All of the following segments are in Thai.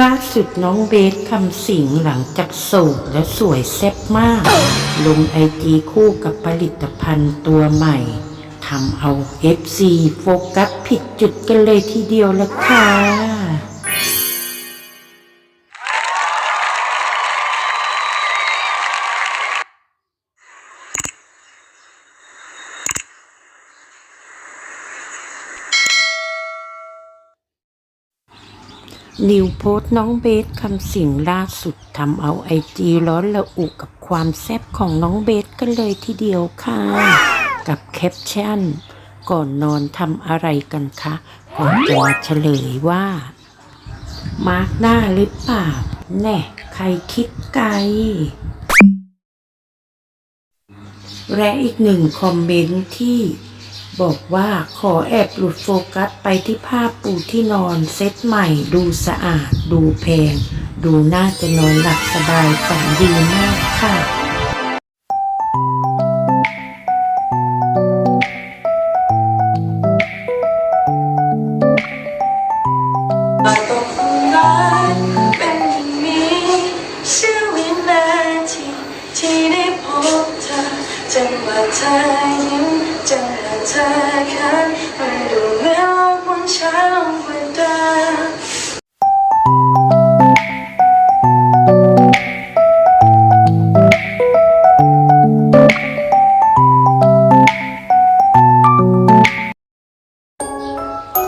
ล่าสุดน้องเบสคำสิงหลังจากสูบและสวยแซ่บมาก ลงไอจีคู่กับผลิตภัณฑ์ตัวใหม่ทำเอา FC โฟกัสผิดจุดกันเลยทีเดียวละค่ะ นิวโพสน้องเบสคำสิงล่าสุดทำเอาไอจีร้อนระอุกับความแซ่บของน้องเบสกันเลยทีเดียวค่ะ กับแคปชั่น ก่อนนอนทำอะไรกันคะก่อนจะมาเฉลยว่า มาร์กหน้าหรือเปล่า แน่ ใครคิดไกล และอีกหนึ่งคอมเมนต์ที่ บอกว่าขอแอบหลุดโฟกัสไปที่ภาพปูที่นอนเซ็ตใหม่ ดูสะอาด ดูแพง ดูน่าจะนอนหลับสบายฝันดีมากค่ะที่ได้พบเธอจังหวะเธอยิ้ม จังหวะเธอแคันมันดูเหมือนโลกมันช้าลงกว่าเดิม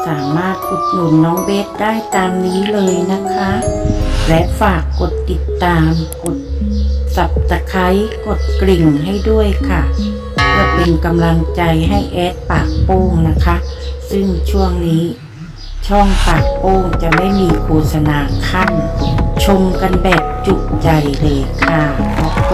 สามารถอุดหนุนน้องเบสได้ตามนี้เลยนะคะ และฝากกดติดตาม กดสับตะไคร้กดกริ่งให้ด้วยค่ะ พื่อเป็นกำลังใจให้แอดปากโป้งนะคะ ซึ่งช่วงนี้ ช่องปากโป้งจะไม่มีโฆษณาขั้น ชมกันแบบจุใจเลยค่ะขอบคุณ